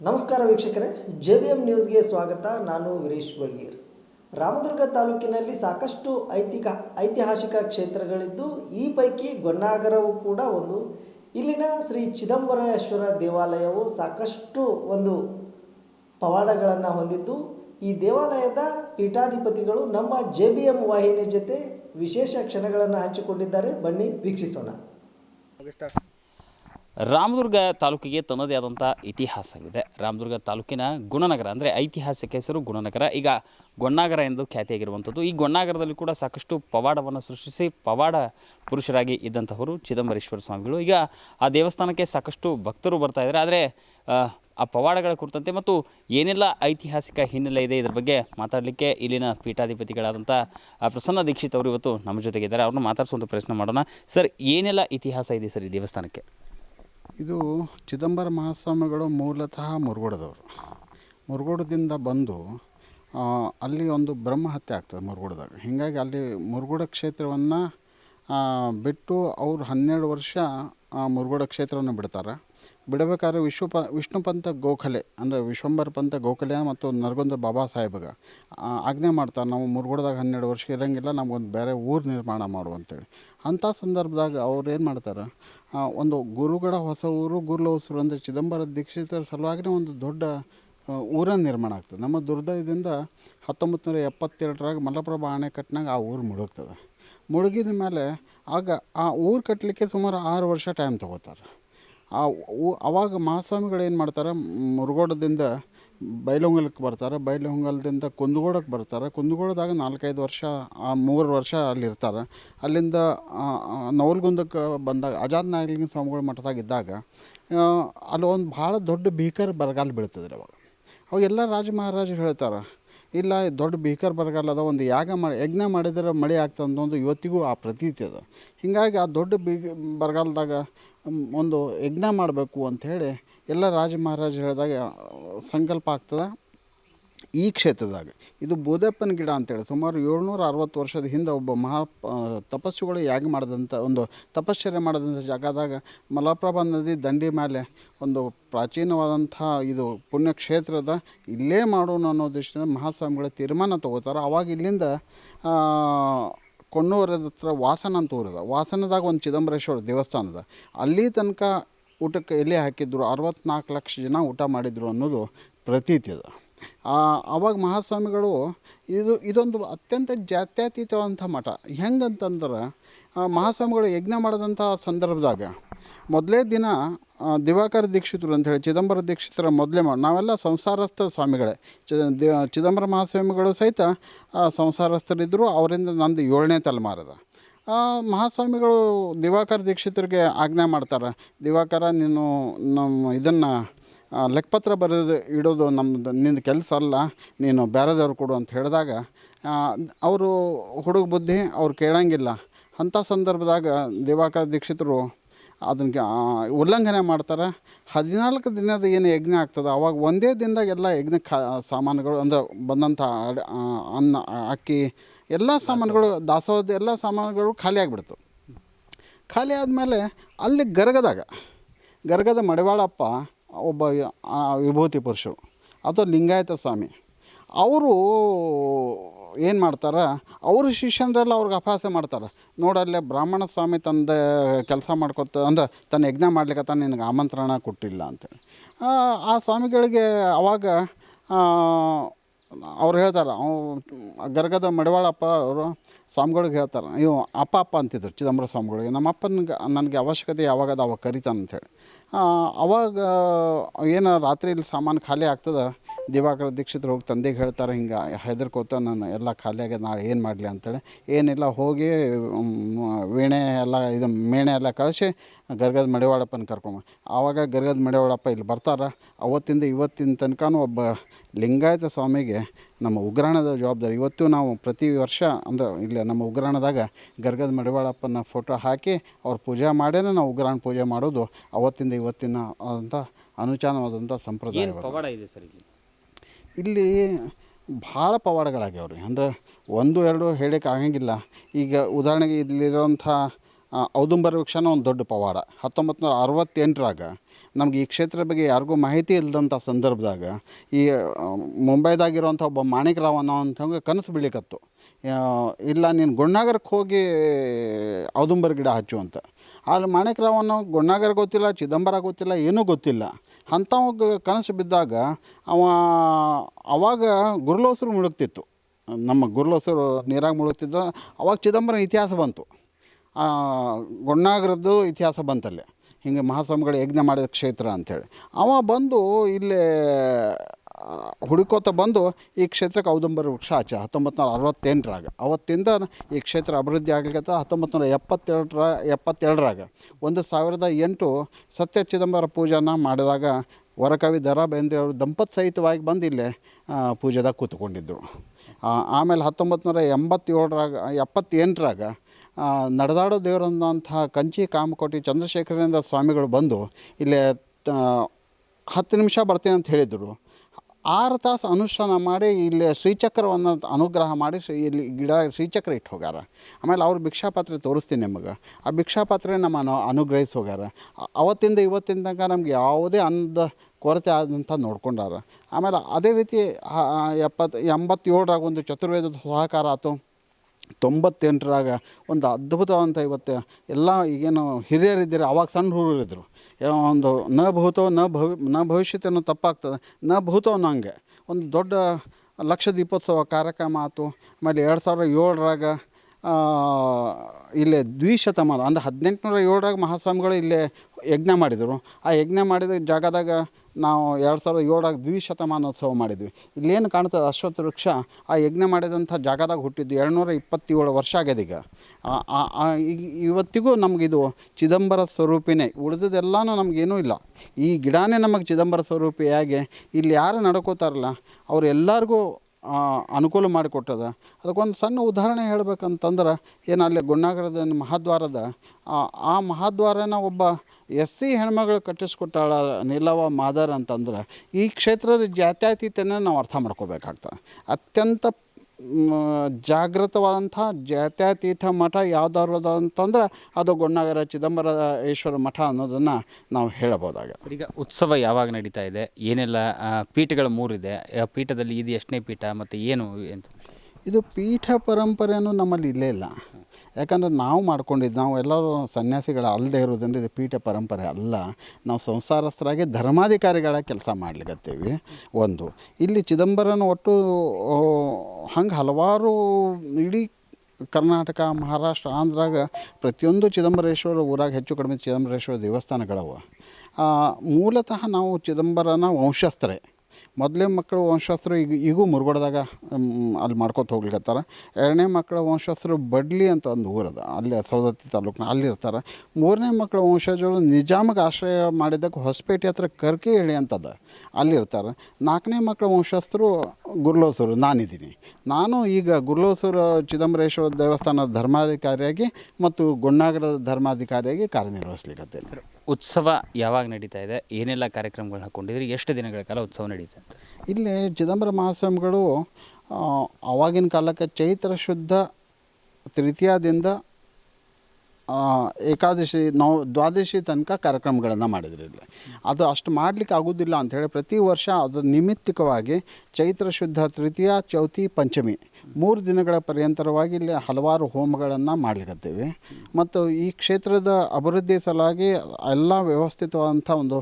ನಮಸ್ಕಾರ ವೀಕ್ಷಕರೇ, J B M ನ್ಯೂಸ್ಗೆ ಸ್ವಾಗತ. ನಾನು ವೀರೇಶ್ ಬಳ್ಗೀರ್ ರಾಮದುರ್ಗ ತಾಲೂಕಿನಲ್ಲಿ ಸಾಕಷ್ಟು ಐತಿಕ, ಐತಿಹಾಸಿಕ ಕ್ಷೇತ್ರಗಳಿದ್ದು, ಈ ಪೈಕಿ ಗೊನ್ನಾಗರವು ಕೂಡ ಒಂದು. ಇಲ್ಲಿನ ಶ್ರೀ ಚಿದಂಬರೇಶ್ವರ ದೇವಾಲಯವು ಸಾಕಷ್ಟು ಒಂದು ಪವಾಡಗಳನ್ನು ಹೊಂದಿದ್ದು, ಈ ದೇವಾಲಯದ ಪೀಠಾಧಿಪತಿಗಳು ನಮ್ಮ ಜೆ ಬಿ ಎಂ ವಾಹಿನಿ ಜೊತೆ ವಿಶೇಷ ಕ್ಷಣಗಳನ್ನು ಹಂಚಿಕೊಂಡಿದ್ದಾರೆ. ಬನ್ನಿ, ವೀಕ್ಷಿಸೋಣ. ರಾಮದುರ್ಗ ತಾಲೂಕಿಗೆ ತನ್ನದೇ ಆದಂಥ ಇತಿಹಾಸವಿದೆ ರಾಮದುರ್ಗ ತಾಲೂಕಿನ ಗುಣನಗರ ಅಂದರೆ ಐತಿಹಾಸಿಕ ಹೆಸರು ಗುಣನಗರ. ಈಗ ಗೊಣ್ಣಾಗರ ಎಂದು ಖ್ಯಾತಿಯಾಗಿರುವಂಥದ್ದು ಈ ಗೊಣ್ಣಾಗರದಲ್ಲಿ ಕೂಡ ಸಾಕಷ್ಟು ಪವಾಡವನ್ನು ಸೃಷ್ಟಿಸಿ ಪವಾಡ ಪುರುಷರಾಗಿ ಇದ್ದಂಥವರು ಚಿದಂಬರೇಶ್ವರ ಸ್ವಾಮಿಗಳು. ಈಗ ಆ ದೇವಸ್ಥಾನಕ್ಕೆ ಸಾಕಷ್ಟು ಭಕ್ತರು ಬರ್ತಾ ಇದ್ದಾರೆ. ಆದರೆ ಆ, ಪವಾಡಗಳ ಕುರಿತಂತೆ ಮತ್ತು ಏನೆಲ್ಲ ಐತಿಹಾಸಿಕ ಹಿನ್ನೆಲೆ ಇದೆ ಇದರ ಬಗ್ಗೆ ಮಾತಾಡಲಿಕ್ಕೆ ಇಲ್ಲಿನ ಪೀಠಾಧಿಪತಿಗಳಾದಂಥ ಪ್ರಸನ್ನ ದೀಕ್ಷಿತ್ ಅವರು ಇವತ್ತು ನಮ್ಮ ಜೊತೆಗಿದ್ದಾರೆ ಅವ್ರನ್ನ ಮಾತಾಡಿಸುವಂಥ ಪ್ರಯತ್ನ ಮಾಡೋಣ. ಸರ್ ಏನೆಲ್ಲ ಇತಿಹಾಸ ಇದೆ ಸರ್ ಈ ದೇವಸ್ಥಾನಕ್ಕೆ? ಇದು ಚಿದಂಬರ ಮಹಾಸ್ವಾಮಿಗಳು ಮೂಲತಃ ಮುರುಗೋಡದವರು. ಮುರುಗೋಡದಿಂದ ಬಂದು ಅಲ್ಲಿ ಒಂದು ಬ್ರಹ್ಮ ಹತ್ಯೆ ಆಗ್ತದೆ ಮುರುಗೋಡದಾಗ. ಹೀಗಾಗಿ ಅಲ್ಲಿ ಮುರುಗೋಡ ಕ್ಷೇತ್ರವನ್ನು ಬಿಟ್ಟು ಅವ್ರು ಹನ್ನೆರಡು ವರ್ಷ ಮುರುಗೋಡ ಕ್ಷೇತ್ರವನ್ನು ಬಿಡ್ತಾರೆ. ಬಿಡಬೇಕಾದ್ರೆ ವಿಶ್ವ ಪ, ವಿಷ್ಣು ಪಂತ ಗೋಖಲೆ, ಅಂದರೆ ವಿಶ್ವಂಬರ ಪಂತ ಗೋಖಲೆ ಮತ್ತು ನರಗುಂದ ಬಾಬಾ ಸಾಹೇಬಗ. ಆಜ್ಞೆ ಮಾಡ್ತಾರೆ, ನಾವು ಮುರುಗೋಡದಾಗ ಹನ್ನೆರಡು ವರ್ಷ ಇರೋಂಗಿಲ್ಲ, ನಮಗೊಂದು ಬೇರೆ ಊರು ನಿರ್ಮಾಣ ಮಾಡು ಅಂತೇಳಿ. ಅಂಥ ಸಂದರ್ಭದಾಗ ಅವ್ರು ಏನು ಮಾಡ್ತಾರೆ ಒಂದು ಗುರುಗಳ ಹೊಸ ಊರು ಗುರುಲೋಸರು ಅಂದರೆ ಚಿದಂಬರ ದೀಕ್ಷಿತರ ಸಲುವಾಗಿನೇ ಒಂದು ದೊಡ್ಡ ಊರ ಊರನ್ನು ನಿರ್ಮಾಣ ಆಗ್ತದೆ. ನಮ್ಮ ದುರ್ದಯದಿಂದ ಹತ್ತೊಂಬತ್ತು ನೂರ ಎಪ್ಪತ್ತೆರಡರಾಗ ಮಲಪ್ರಭಾ ಅಣೆಕಟ್ಟಿನಾಗ ಆ ಊರು ಮುಳುಗ್ತದೆ. ಮುಳುಗಿದ ಮೇಲೆ ಆಗ ಆ ಊರು ಕಟ್ಟಲಿಕ್ಕೆ ಸುಮಾರು ಆರು ವರ್ಷ ಟೈಮ್ ತೊಗೋತಾರೆ. ಆ ಅವಾಗ ಮಹಾಸ್ವಾಮಿಗಳು ಏನು ಮಾಡ್ತಾರೆ ಮುರುಗೋಡದಿಂದ ಬೈಲಹೊಂಗಲಕ್ಕೆ ಬರ್ತಾರೆ. ಬೈಲಹೊಂಗಲದಿಂದ ಕುಂದಗೋಡಕ್ಕೆ ಬರ್ತಾರೆ. ಕುಂದಗೋಡದಾಗ ನಾಲ್ಕೈದು ವರ್ಷ ಮೂರು ವರ್ಷ ಅಲ್ಲಿ ಇರ್ತಾರೆ ಅಲ್ಲಿಂದ ನವಲ್ಗುಂದಕ್ಕೆ ಬಂದಾಗ ಅಜಾದ್ ನಾಗಲಿಂಗ ಸ್ವಾಮಿಗಳು ಮಠದಾಗ ಇದ್ದಾಗ ಅಲ್ಲಿ ಒಂದು ಭಾಳ ದೊಡ್ಡ ಭೀಕರ ಬರಗಾಲ ಬೀಳ್ತದೆ ರೀ ಅವಾಗ ಎಲ್ಲ ರಾಜ ಮಹಾರಾಜರು ಹೇಳ್ತಾರೆ, ಇಲ್ಲ ದೊಡ್ಡ ಭೀಕರ ಬರಗಾಲ ಅದ ಒಂದು ಯಾಗ ಮಾಡಿ, ಯಜ್ಞ ಮಾಡಿದರೆ ಮಳೆ ಆಗ್ತದೆ ಒಂದು ಇವತ್ತಿಗೂ ಆ ಪ್ರತೀತಿ ಅದ. ಹೀಗಾಗಿ ಆ ದೊಡ್ಡ ಬೀ ಬರಗಾಲದಾಗ ಒಂದು ಯಜ್ಞ ಮಾಡಬೇಕು ಅಂಥೇಳಿ ಎಲ್ಲ ರಾಜ ಮಹಾರಾಜ ಹೇಳಿದಾಗ ಸಂಕಲ್ಪ ಆಗ್ತದೆ ಈ ಕ್ಷೇತ್ರದಾಗ. ಇದು ಬೋಧಪ್ಪನ ಗಿಡ ಅಂತೇಳಿ ಸುಮಾರು ಏಳ್ನೂರ ಅರವತ್ತು ವರ್ಷದ ಹಿಂದೆ ಒಬ್ಬ ಮಹಾ ತಪಸ್ಸುಗಳು ಯಾಗ ಮಾಡಿದಂಥ ಒಂದು ತಪಶ್ಚರ್ಯ ಮಾಡಿದಂಥ ಜಾಗದಾಗ ಮಲಪ್ರಭಾ ನದಿ ದಂಡಿ ಮೇಲೆ ಒಂದು ಪ್ರಾಚೀನವಾದಂಥ ಇದು ಪುಣ್ಯಕ್ಷೇತ್ರದ ಇಲ್ಲೇ ಮಾಡೋಣ ಅನ್ನೋ ದೃಷ್ಟಿಯಿಂದ ಮಹಾಸ್ವಾಮಿಗಳ ತೀರ್ಮಾನ ತಗೋತಾರೆ. ಆವಾಗ ಇಲ್ಲಿಂದ ಕೊಣ್ಣೂರದ ಹತ್ರ ವಾಸನ ಅಂತ ಊರದ ವಾಸನದಾಗ ಒಂದು ಚಿದಂಬರೇಶ್ವರ ದೇವಸ್ಥಾನದ. ಅಲ್ಲಿ ತನಕ ಊಟಕ್ಕೆ ಎಲೆ ಹಾಕಿದ್ರು, ಅರವತ್ನಾಲ್ಕು ಲಕ್ಷ ಜನ ಊಟ ಮಾಡಿದರು ಅನ್ನೋದು ಪ್ರತೀತಿ ಇದೆ ಆವಾಗ ಮಹಾಸ್ವಾಮಿಗಳು ಇದು, ಇದೊಂದು ಅತ್ಯಂತ ಜಾತ್ಯತೀತವಾದಂಥ ಮಠ. ಹೆಂಗಂತಂದ್ರೆ ಮಹಾಸ್ವಾಮಿಗಳು ಯಜ್ಞ ಮಾಡಿದಂಥ ಸಂದರ್ಭದಾಗ ಮೊದಲೇ ದಿನ ದಿವಾಕರ ದೀಕ್ಷಿತರು ಹೇಳಿ ಚಿದಂಬರ ದೀಕ್ಷಿತರ ಮೊದಲೇ ಮಾಡಿ ನಾವೆಲ್ಲ ಸಂಸಾರಸ್ಥ ಸ್ವಾಮಿಗಳೇ. ಚಿದಂಬರ ಮಹಾಸ್ವಾಮಿಗಳು ಸಹಿತ ಸಂಸಾರಸ್ಥರಿದ್ದರು ಅವರಿಂದ ನಂದು ಏಳನೇ ತಲೆಮಾರದ. ಮಹಾಸ್ವಾಮಿಗಳು ದಿವಾಕರ ದೀಕ್ಷಿತರಿಗೆ ಆಜ್ಞೆ ಮಾಡ್ತಾರೆ. ದಿವಾಕರ, ನೀನು ನಮ್ಮ ಇದನ್ನು ಲೆಕ್ಕಪತ್ರ ಬರೆದು ಇಡೋದು ನಮ್ಮದು ನಿಂದು ಕೆಲಸ ಅಲ್ಲ, ನೀನು ಬೇರೆದವ್ರು ಕೊಡು ಅಂತ ಹೇಳಿದಾಗ ಅವರು ಹುಡುಗ ಬುದ್ಧಿ ಅವ್ರು ಕೇಳಂಗಿಲ್ಲ. ಅಂಥ ಸಂದರ್ಭದಾಗ ದಿವಾಕರ ದೀಕ್ಷಿತರು ಅದನ್ನು ಉಲ್ಲಂಘನೆ ಮಾಡ್ತಾರೆ. ಹದಿನಾಲ್ಕು ದಿನದ ಏನು ಯಜ್ಞ ಆಗ್ತದೆ? ಅವಾಗ ಒಂದೇ ದಿನದಾಗ ಎಲ್ಲ ಯಜ್ಞ ಸಾಮಾನುಗಳು, ಅಂದರೆ ಬಂದಂಥ ಅನ್ನ, ಅಕ್ಕಿ, ಎಲ್ಲ ಸಾಮಾನುಗಳು, ದಾಸೋಹದ ಎಲ್ಲ ಸಾಮಾನುಗಳು ಖಾಲಿ ಆಗಿಬಿಡ್ತು. ಖಾಲಿ ಆದಮೇಲೆ ಅಲ್ಲಿ ಗರಗದಾಗ, ಗರಗದ ಮಡಿವಾಳಪ್ಪ ಒಬ್ಬ ವಿಭೂತಿ ಪುರುಷರು, ಅಥವಾ ಲಿಂಗಾಯತ ಸ್ವಾಮಿ, ಅವರು ಏನು ಮಾಡ್ತಾರೆ? ಅವ್ರ ಶಿಷ್ಯಂದ್ರೆಲ್ಲ ಅವ್ರಿಗೆ ಅಪಹಾಸ್ಯ ಮಾಡ್ತಾರೆ. ನೋಡಲ್ಲೇ ಬ್ರಾಹ್ಮಣ ಸ್ವಾಮಿ ತಂದ ಕೆಲಸ ಮಾಡ್ಕೊತ ಅಂದ್ರೆ ತನ್ನ ಯಜ್ಞ ಮಾಡ್ಲಿಕ್ಕೆ ನಿನಗೆ ಆಮಂತ್ರಣ ಕೊಟ್ಟಿಲ್ಲ ಅಂತೇಳಿ. ಆ, ಸ್ವಾಮಿಗಳಿಗೆ ಅವಾಗ ಅವ್ರು ಹೇಳ್ತಾರೆ ಅವ ಗರ್ಗದ ಮಡಿವಾಳಪ್ಪ ಅವರು ಸ್ವಾಮಿಗಳಿಗೆ ಹೇಳ್ತಾರೆ ಇವು ಅಪ್ಪ ಅಪ್ಪ ಅಂತಿದ್ರು ಚಿದಂಬರ ಸ್ವಾಮಿಗಳಿಗೆ. ನಮ್ಮ ಅಪ್ಪನಿಗೆ ನನಗೆ ಅವಶ್ಯಕತೆ ಯಾವಾಗದ ಅವಾಗ ಕರಿತಾನೆ ಅಂತೇಳಿ ಆ, ಅವಾಗ ಏನು ರಾತ್ರಿಯಲ್ಲಿ ಸಾಮಾನು ಖಾಲಿ ಆಗ್ತದೆ? ದಿವಾಕರ ದೀಕ್ಷಿತರು ಹೋಗಿ ತಂದೆಗೆ ಹೇಳ್ತಾರೆ ಹಿಂಗೆ ಹೆದರ್ಕೋತ ನಾನು ಎಲ್ಲ ಖಾಲಿ ಆಗ್ಯದ ನಾಳೆ ಏನು ಮಾಡಲಿ ಅಂತೇಳಿ. ಏನಿಲ್ಲ ಹೋಗಿ ವೀಣೆ ಎಲ್ಲ ಇದು ಮೇಣೆ ಎಲ್ಲ ಕಳಿಸಿ ಗರ್ಗದ ಮಡಿವಾಳಪ್ಪನ ಕರ್ಕೊಂಬ ಆವಾಗ ಗರ್ಗದ ಮಡಿವಾಳಪ್ಪ ಇಲ್ಲಿ ಬರ್ತಾರೆ. ಅವತ್ತಿಂದ ಇವತ್ತಿನ ತನಕನೂ ಒಬ್ಬ ಲಿಂಗಾಯತ ಸ್ವಾಮಿಗೆ ನಮ್ಮ ಉಗ್ರಾಣದ ಜವಾಬ್ದಾರಿ. ಇವತ್ತು ನಾವು ಪ್ರತಿ ವರ್ಷ ಅಂದ್ರೆ ಇಲ್ಲಿ ನಮ್ಮ ಉಗ್ರಾಣದಾಗ ಗರ್ಗದ ಮಡಿವಾಳಪ್ಪನ ಫೋಟೋ ಹಾಕಿ ಅವ್ರ ಪೂಜೆ ಮಾಡೇ ನಾವು ಉಗ್ರಾಣ ಪೂಜೆ ಮಾಡೋದು ಅವತ್ತಿಂದ ಇವತ್ತಿನ ಆದಂಥ ಅನುಚಾನವಾದಂಥ ಸಂಪ್ರದಾಯ ಇದೆ ಸರ್ ಇಲ್ಲಿ ಭಾಳ ಪವಾಡಗಳಾಗ್ಯಾವ ರೀ ಅಂದ್ರೆ ಒಂದು ಎರಡು ಹೇಳಕ್ಕೆ ಆಗಂಗಿಲ್ಲ. ಈಗ ಉದಾಹರಣೆಗೆ ಇಲ್ಲಿರೋಂಥ ಆ, ಔದುಂಬರ ವೃಕ್ಷನ ಒಂದು ದೊಡ್ಡ ಪವಾಡ. ಹತ್ತೊಂಬತ್ತು ನೂರ ಅರವತ್ತೆಂಟರಾಗ ನಮ್ಗೆ ಈ ಕ್ಷೇತ್ರದ ಬಗ್ಗೆ ಯಾರಿಗೂ ಮಾಹಿತಿ ಇಲ್ಲದಂಥ ಸಂದರ್ಭದಾಗ ಈ ಮುಂಬೈದಾಗಿರುವಂಥ ಒಬ್ಬ ಮಾಣಿಕ್ ರಾವ್ ಅನ್ನೋವಂಥವ್ಗೆ ಕನಸು ಬೀಳಿಕತ್ತು. ಇಲ್ಲ ನೀನು ಗುಣ್ಣಾಗರಕ್ಕೆ ಹೋಗಿ ಔದುಂಬರ ಗಿಡ ಹಚ್ಚು ಅಂತ. ಅಲ್ಲಿ ಮಾಣಿಕ್ ರಾವ್ ಅನ್ನೋ ಗೊತ್ತಿಲ್ಲ ಚಿದಂಬರ ಗೊತ್ತಿಲ್ಲ ಏನೂ ಗೊತ್ತಿಲ್ಲ. ಅಂಥವಾಗ ಕನಸು ಬಿದ್ದಾಗ ಅವ ಅವಾಗ ಗುರುಲೋಸರು ಮುಳುಗ್ತಿತ್ತು. ನಮ್ಮ ಗುರುಲೋಸರು ನೀರಾಗ ಮುಳುಗ್ತಿದ್ದ. ಅವಾಗ ಚಿದಂಬರಂ ಇತಿಹಾಸ ಬಂತು. ಗುಣ್ಣಾಗರದ್ದು ಇತಿಹಾಸ ಬಂತಲ್ಲಿ. ಹಿಂಗೆ ಮಹಾಸ್ವಾಮಿಗಳು ಯಜ್ಞ ಮಾಡಿದ ಕ್ಷೇತ್ರ ಅಂಥೇಳಿ ಅವ ಬಂದು ಇಲ್ಲೇ ಹುಡುಕೋತ ಬಂದು ಈ ಕ್ಷೇತ್ರಕ್ಕೆ ಔದಂಬರ ವೃಕ್ಷ ಹಚ್ಚ ಹತ್ತೊಂಬತ್ತು ನೂರ ಅರವತ್ತೆಂಟರಾಗ. ಅವತ್ತಿಂದ ಈ ಕ್ಷೇತ್ರ ಅಭಿವೃದ್ಧಿ ಆಗ್ಲಿಕ್ಕೆ ಹತ್ತೊಂಬತ್ತು ನೂರ ಎಪ್ಪತ್ತೆರಡರ, ಎಪ್ಪತ್ತೆರಡರಾಗ. ಒಂದು ಸಾವಿರದ ಎಂಟು ಸತ್ಯ ಚಿದಂಬರ ಪೂಜಾನ ಮಾಡಿದಾಗ ವರಕವಿ ದರಾ ಬೇಂದ್ರೆ ಅವರು ದಂಪತಿ ಸಹಿತವಾಗಿ ಬಂದು ಇಲ್ಲೇ ಪೂಜೆದಾಗ ಕೂತ್ಕೊಂಡಿದ್ದರು ಆಮೇಲೆ ಹತ್ತೊಂಬತ್ತು ನೂರ ಎಂಬತ್ತೇಳರಾಗ, ಎಪ್ಪತ್ತೆಂಟರಾಗ ನಡೆದಾಡೋ ದೇವರಂದಂತಹ ಕಂಚಿ ಕಾಮಕೋಟಿ ಚಂದ್ರಶೇಖರೇಂದ್ರ ಸ್ವಾಮಿಗಳು ಬಂದು ಇಲ್ಲೇ ಹತ್ತು ನಿಮಿಷ ಬರ್ತೀನಿ ಅಂತ ಹೇಳಿದರು. ಆರು ತಾಸು ಅನುಷ್ಠಾನ ಮಾಡಿ ಇಲ್ಲಿ ಶ್ರೀಚಕ್ರವನ್ನು ಅನುಗ್ರಹ ಮಾಡಿ ಶ್ರೀ ಇಲ್ಲಿ ಗಿಡ ಶ್ರೀಚಕ್ರ ಇಟ್ಟು ಹೋಗ್ಯಾರ. ಆಮೇಲೆ ಅವ್ರು ಭಿಕ್ಷಾಪಾತ್ರೆ ತೋರಿಸ್ತೀನಿ ನಿಮಗೆ. ಆ ಭಿಕ್ಷಾಪಾತ್ರೆ ಅನು ಅನುಗ್ರಹಿಸಿ ಹೋಗ್ಯಾರ. ಅವತ್ತಿಂದ ಇವತ್ತಿನ ತನಕ ನಮ್ಗೆ ಯಾವುದೇ ಅನ್ನದ ಕೊರತೆ ಆದಂಥ ನೋಡ್ಕೊಂಡಾರ. ಆಮೇಲೆ ಅದೇ ರೀತಿ ಎಪ್ಪತ್ತು ಎಂಬತ್ತೇಳರಾಗ ಒಂದು ಚತುರ್ವೇದದ ಸಹಕಾರ ಆಯ್ತು ತೊಂಬತ್ತೆಂಟರಾಗ ಒಂದು ಅದ್ಭುತವಂತ ಇವತ್ತು ಎಲ್ಲ ಈಗೇನು ಹಿರಿಯರಿದ್ದೀರಿ, ಅವಾಗ ಸಣ್ಣ ಹುಡುಗರಿದ್ದರು ಒಂದು ನ ಭೂತೋ ನ ಭವಿ, ನ ಭವಿಷ್ಯತ್ ಅನ್ನೋ ತಪ್ಪಾಗ್ತದೆ. ನ ಭೂತೋ ನಂಗೆ ಒಂದು ದೊಡ್ಡ ಲಕ್ಷ ದೀಪೋತ್ಸವ ಕಾರ್ಯಕ್ರಮ ಆಯ್ತು ಆಮೇಲೆ ಎರಡು ಸಾವಿರದ ಏಳರಾಗ ಇಲ್ಲೇ ದ್ವಿಶತಮಾನ, ಅಂದರೆ ಹದಿನೆಂಟುನೂರ ಏಳರಾಗ ಮಹಾಸ್ವಾಮಿಗಳು ಇಲ್ಲೇ ಯಜ್ಞ ಮಾಡಿದರು. ಆ ಯಜ್ಞ ಮಾಡಿದ ಜಾಗದಾಗ ನಾವು ಎರಡು ಸಾವಿರದ ಏಳಾಗ ದ್ವಿಶತಮಾನೋತ್ಸವ ಮಾಡಿದ್ವಿ. ಇಲ್ಲೇನು ಕಾಣ್ತದೆ ಅಶ್ವತ್ಥ ವೃಕ್ಷ ಆ ಯಜ್ಞ ಮಾಡಿದಂಥ ಜಾಗದಾಗ ಹುಟ್ಟಿದ್ದು ಎರಡುನೂರ ಇಪ್ಪತ್ತೇಳು ವರ್ಷ ಆಗ್ಯದ ಈಗ. ಇವತ್ತಿಗೂ ನಮಗಿದು ಚಿದಂಬರ ಸ್ವರೂಪಿನೇ. ಉಳಿದದೆಲ್ಲನೂ ನಮಗೇನೂ ಇಲ್ಲ. ಈ ಗಿಡನೇ ನಮಗೆ ಚಿದಂಬರ ಸ್ವರೂಪಿಯಾಗಿ ಇಲ್ಲಿ ಯಾರು ನಡ್ಕೋತಾರಲ್ಲ ಅವ್ರು ಎಲ್ಲರಿಗೂ ಆ, ಅನುಕೂಲ ಮಾಡಿಕೊಟ್ಟದ. ಅದಕ್ಕೊಂದು ಸಣ್ಣ ಉದಾಹರಣೆ ಹೇಳ್ಬೇಕಂತಂದ್ರೆ, ಏನು ಅಲ್ಲಿ ಗುಂಡಾಗರದ ಮಹಾದ್ವಾರದ ಆ- ಮಹಾದ್ವಾರನ ಒಬ್ಬ ಎಸ್ ಸಿ ಹೆಣ್ಮಗಳು ಕಟ್ಟಿಸ್ಕೊಟ್ಟಾಳ ನೀಲವ ಮಾದರ್ ಅಂತಂದ್ರೆ, ಈ ಕ್ಷೇತ್ರದ ಜಾತ್ಯತೀತನ ನಾವು ಅರ್ಥ ಮಾಡ್ಕೋಬೇಕಾಗ್ತದೆ. ಅತ್ಯಂತ ಜಾಗೃತವಾದಂಥ ಜಾತ್ಯತೀತ ಮಠ ಯಾವ್ದಾದ್ರು ಅದ ಅಂತಂದ್ರೆ ಅದು ಚಿದಂಬರ ಚಿದಂಬರೇಶ್ವರ ಮಠ ಅನ್ನೋದನ್ನು ನಾವು ಹೇಳಬಹುದಾಗಿದೆ. ಈಗ ಉತ್ಸವ ಯಾವಾಗ ನಡೀತಾ ಇದೆ? ಏನೆಲ್ಲ ಪೀಠಗಳ ಪೀಠಗಳು ಮೂರಿದೆ? ಪೀಠದಲ್ಲಿ ಇದು ಎಷ್ಟನೇ ಪೀಠ ಮತ್ತು ಏನು ಅಂತ ಇದು ಪೀಠ ಪರಂಪರೆಯನ್ನು ನಮ್ಮಲ್ಲಿ ಇಲ್ಲೇ ಇಲ್ಲ. ಯಾಕಂದ್ರೆ ನಾವು ಮಾಡ್ಕೊಂಡಿದ್ದು, ನಾವು ಎಲ್ಲರೂ ಸನ್ಯಾಸಿಗಳ ಅಲ್ಲದೆ ಇರೋದ್ರಿಂದ ಇದು ಪೀಠ ಪರಂಪರೆ ಅಲ್ಲ. ನಾವು ಸಂಸಾರಸ್ಥರಾಗಿ ಧರ್ಮಾಧಿಕಾರಿಗಳ ಕೆಲಸ ಮಾಡ್ಲಿಕ್ಕತ್ತೀವಿ ಒಂದು, ಇಲ್ಲಿ ಚಿದಂಬರನ ಒಟ್ಟು ಹಂಗೆ ಹಲವಾರು ಇಡೀ ಕರ್ನಾಟಕ, ಮಹಾರಾಷ್ಟ್ರ, ಆಂಧ್ರಾಗ ಪ್ರತಿಯೊಂದು ಚಿದಂಬರೇಶ್ವರ ಊರಾಗ ಹೆಚ್ಚು ಕಡಿಮೆ ಚಿದಂಬರೇಶ್ವರ ದೇವಸ್ಥಾನಗಳವ. ಮೂಲತಃ ನಾವು ಚಿದಂಬರನ ವಂಶಸ್ಥರೇ. ಮೊದಲೇ ಮಕ್ಕಳು ವಂಶಸ್ಥರು ಈಗ ಈಗೂ ಮುರುಗೋಡದಾಗ ಅಲ್ಲಿ ಮಾಡ್ಕೊತ ಹೋಗ್ಲಿಕತ್ತಾರ. ಎರಡನೇ ಮಕ್ಕಳ ವಂಶಸ್ಥರು ಬಡ್ಲಿ ಅಂತ ಒಂದು ಊರದ ಅಲ್ಲಿ ಸೌದತ್ತಿ ತಾಲೂಕಿನ, ಅಲ್ಲಿ ಇರ್ತಾರೆ. ಮೂರನೇ ಮಕ್ಕಳ ವಂಶಜರು ನಿಜಾಮಗೆ ಆಶ್ರಯ ಮಾಡಿದ್ದಕ್ಕೆ ಹೊಸಪೇಟೆ ಹತ್ರ ಕರ್ಕೆ ಹೇಳಿ ಅಂತದ, ಅಲ್ಲಿ ಇರ್ತಾರೆ. ನಾಲ್ಕನೇ ಮಕ್ಕಳ ವಂಶಸ್ಥರು ಗುರ್ಲೋಸೂರು ನಾನಿದ್ದೀನಿ. ನಾನು ಈಗ ಗುರ್ಲೋಸೂರು ಚಿದಂಬರೇಶ್ವರ ದೇವಸ್ಥಾನದ ಧರ್ಮಾಧಿಕಾರಿಯಾಗಿ ಮತ್ತು ಗುಣ್ಣಾಗರದ ಧರ್ಮಾಧಿಕಾರಿಯಾಗಿ ಕಾರ್ಯನಿರ್ವಹಿಸ್ಲಿಕ್ಕತ್ತೇನೆ ಉತ್ಸವ ಯಾವಾಗ ನಡೀತಾ ಇದೆ? ಏನೆಲ್ಲ ಕಾರ್ಯಕ್ರಮಗಳು ಹಾಕ್ಕೊಂಡಿದ್ರಿ ಎಷ್ಟು ದಿನಗಳ ಕಾಲ ಉತ್ಸವ ನಡೀತಾ ಇಲ್ಲಿ ಚಿದಂಬರ ಮಹಾಸ್ವಾಮಿಗಳು ಆವಾಗಿನ ಕಾಲಕ್ಕೆ ಚೈತ್ರ ಶುದ್ಧ ತೃತೀಯದಿಂದ ಏಕಾದಶಿ ನವ ದ್ವಾದಶಿ ತನಕ ಕಾರ್ಯಕ್ರಮಗಳನ್ನು ಮಾಡಿದ್ರು ಇಲ್ಲಿ. ಅದು ಅಷ್ಟು ಮಾಡಲಿಕ್ಕೆ ಆಗೋದಿಲ್ಲ ಅಂಥೇಳಿ ಪ್ರತಿ ವರ್ಷ ಅದು ನಿಮಿತ್ತಿಕವಾಗಿ ಚೈತ್ರ ಶುದ್ಧ ತೃತೀಯ ಚೌತಿ ಪಂಚಮಿ ಮೂರು ದಿನಗಳ ಪರ್ಯಂತರವಾಗಿ ಇಲ್ಲಿ ಹಲವಾರು ಹೋಮಗಳನ್ನು ಮಾಡ್ಲಿಕತ್ತೀವಿ. ಮತ್ತು ಈ ಕ್ಷೇತ್ರದ ಅಭಿವೃದ್ಧಿ ಸಲುವಾಗಿ ಎಲ್ಲ ವ್ಯವಸ್ಥಿತವಾದಂಥ ಒಂದು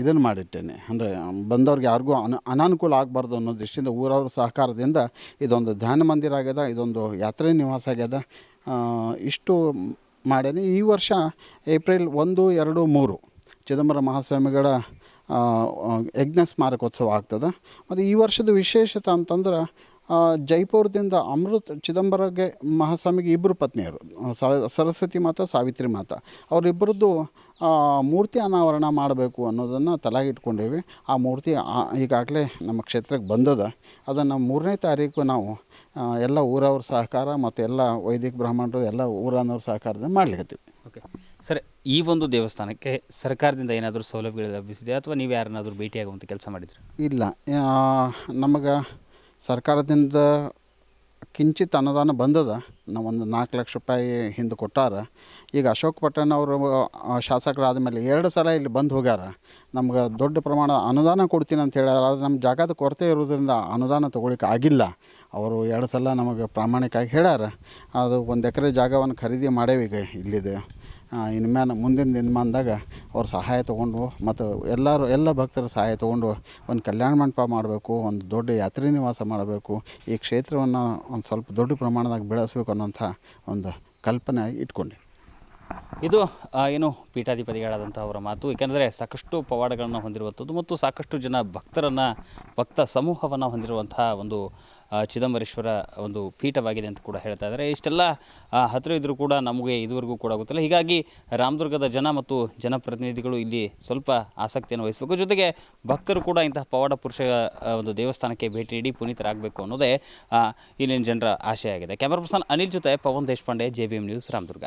ಇದನ್ನು ಮಾಡಿಟ್ಟೇನೆ. ಅಂದರೆ ಬಂದವ್ರಿಗೆ ಯಾರಿಗೂ ಅನ, ಅನಾನುಕೂಲ ಆಗಬಾರ್ದು ಅನ್ನೋ ದೃಷ್ಟಿಯಿಂದ ಊರವ್ರ ಸಹಕಾರದಿಂದ ಇದೊಂದು ಧ್ಯಾನ ಮಂದಿರ ಆಗ್ಯದ, ಇದೊಂದು ಯಾತ್ರೆ ನಿವಾಸ ಆಗ್ಯದ. ಇಷ್ಟು ಮಾಡೇನೆ. ಈ ವರ್ಷ ಏಪ್ರಿಲ್ ಒಂದು, ಎರಡು, ಮೂರು ಚಿದಂಬರ ಮಹಾಸ್ವಾಮಿಗಳ ಯಜ್ಞ ಸ್ಮಾರಕೋತ್ಸವ ಆಗ್ತದೆ. ಮತ್ತು ಈ ವರ್ಷದ ವಿಶೇಷತೆ ಅಂತಂದ್ರೆ ಜೈಪುರದಿಂದ ಅಮೃತ್ ಚಿದಂಬರಗೆ ಮಹಾಸ್ವಾಮಿಗೆ ಇಬ್ಬರು ಪತ್ನಿಯರು. ಸರಸ್ವತಿ ಮಾತಾ ಸಾವಿತ್ರಿ ಮಾತ. ಅವರಿಬ್ಬರದ್ದು ಮೂರ್ತಿ ಅನಾವರಣ ಮಾಡಬೇಕು ಅನ್ನೋದನ್ನು ತಲೆಗಿಟ್ಕೊಂಡೇವಿ. ಆ ಮೂರ್ತಿ ಈಗಾಗಲೇ ನಮ್ಮ ಕ್ಷೇತ್ರಕ್ಕೆ ಬಂದದ. ಅದನ್ನು ಮೂರನೇ ತಾರೀಕು ನಾವು ಎಲ್ಲ ಊರವ್ರ ಸಹಕಾರ ಮತ್ತು ಎಲ್ಲ ವೈದಿಕ ಬ್ರಾಹ್ಮಣರು ಎಲ್ಲ ಊರನ್ನವ್ರ ಸಹಕಾರದಿಂದ ಮಾಡ್ಲಿಕತ್ತೀವಿ. ಓಕೆ. ಸರ್ ಈ ಒಂದು ದೇವಸ್ಥಾನಕ್ಕೆ ಸರ್ಕಾರದಿಂದ ಏನಾದರೂ ಸೌಲಭ್ಯಗಳು ಲಭಿಸಿದೆ ಅಥವಾ ನೀವು ಯಾರನ್ನಾದರೂ ಭೇಟಿಯಾಗುವಂಥ ಕೆಲಸ ಮಾಡಿದ್ರಿ? ಇಲ್ಲ. ನಮಗೆ ಸರ್ಕಾರದಿಂದ ಕಿಂಚಿತ್ ಅನುದಾನ ಬಂದದ. ನಾವು ಒಂದು ನಾಲ್ಕು ಲಕ್ಷ ರೂಪಾಯಿ ಹಿಂದೆ ಕೊಟ್ಟಾರ. ಈಗ ಅಶೋಕ್ ಪಟ್ಟಣ ಅವರು ಶಾಸಕರಾದ ಮೇಲೆ ಎರಡು ಸಲ ಇಲ್ಲಿ ಬಂದು ಹೋಗ್ಯಾರ. ನಮ್ಗೆ ದೊಡ್ಡ ಪ್ರಮಾಣದ ಅನುದಾನ ಕೊಡ್ತೀನಿ ಅಂತ ಹೇಳ್ಯಾರ. ಆದರೆ ನಮ್ಮ ಜಾಗದ ಕೊರತೆ ಇರೋದ್ರಿಂದ ಅನುದಾನ ತೊಗೊಳಿಕ್ಕೆ ಆಗಿಲ್ಲ. ಅವರು ಎರಡು ಸಲ ನಮಗೆ ಪ್ರಾಮಾಣಿಕವಾಗಿ ಹೇಳ್ಯಾರ. ಅದು ಒಂದು ಎಕರೆ ಜಾಗವನ್ನು ಖರೀದಿ ಮಾಡೇವಿ ಈಗ ಇಲ್ಲಿದೆ. ಇನ್ಮ್ಯಾನ ಮುಂದಿನ ದಿನಮಾನದಾಗ ಅವ್ರ ಸಹಾಯ ತೊಗೊಂಡು ಮತ್ತು ಎಲ್ಲರೂ, ಎಲ್ಲ ಭಕ್ತರ ಸಹಾಯ ತೊಗೊಂಡು ಒಂದು ಕಲ್ಯಾಣ ಮಂಟಪ ಮಾಡಬೇಕು, ಒಂದು ದೊಡ್ಡ ಯಾತ್ರಿ ನಿವಾಸ ಮಾಡಬೇಕು, ಈ ಕ್ಷೇತ್ರವನ್ನು ಒಂದು ಸ್ವಲ್ಪ ದೊಡ್ಡ ಪ್ರಮಾಣದಾಗ ಬೆಳೆಸಬೇಕು ಅನ್ನೋಂಥ ಒಂದು ಕಲ್ಪನೆ ಇಟ್ಕೊಂಡು. ಇದು ಏನು ಪೀಠಾಧಿಪತಿಗಳಾದಂಥ ಅವರ ಮಾತು. ಏಕೆಂದರೆ ಸಾಕಷ್ಟು ಪವಾಡಗಳನ್ನು ಹೊಂದಿರುವಂಥದ್ದು ಮತ್ತು ಸಾಕಷ್ಟು ಜನ ಭಕ್ತರನ್ನು, ಭಕ್ತ ಸಮೂಹವನ್ನು ಹೊಂದಿರುವಂತಹ ಒಂದು ಚಿದಂಬರೇಶ್ವರ ಒಂದು ಪೀಠವಾಗಿದೆ ಅಂತ ಕೂಡ ಹೇಳ್ತಾ ಇದ್ದಾರೆ. ಇಷ್ಟೆಲ್ಲ ಹತ್ತಿರ ಇದ್ದರೂ ಕೂಡ ನಮಗೆ ಇದುವರೆಗೂ ಕೂಡ ಗೊತ್ತಿಲ್ಲ. ಹೀಗಾಗಿ ರಾಮದುರ್ಗದ ಜನ ಮತ್ತು ಜನಪ್ರತಿನಿಧಿಗಳು ಇಲ್ಲಿ ಸ್ವಲ್ಪ ಆಸಕ್ತಿಯನ್ನು ವಹಿಸಬೇಕು. ಜೊತೆಗೆ ಭಕ್ತರು ಕೂಡ ಇಂತಹ ಪವಾಡ ಪುರುಷ ಒಂದು ದೇವಸ್ಥಾನಕ್ಕೆ ಭೇಟಿ ನೀಡಿ ಪುನೀತರಾಗಬೇಕು ಅನ್ನೋದೇ ಇಲ್ಲಿನ ಜನರ ಆಶಯ ಆಗಿದೆ ಕ್ಯಾಮರಾ ಪರ್ಸನ್ ಅನಿಲ್ ಜೊತೆ Pavan Deshpande, J B M news, Ramadurga.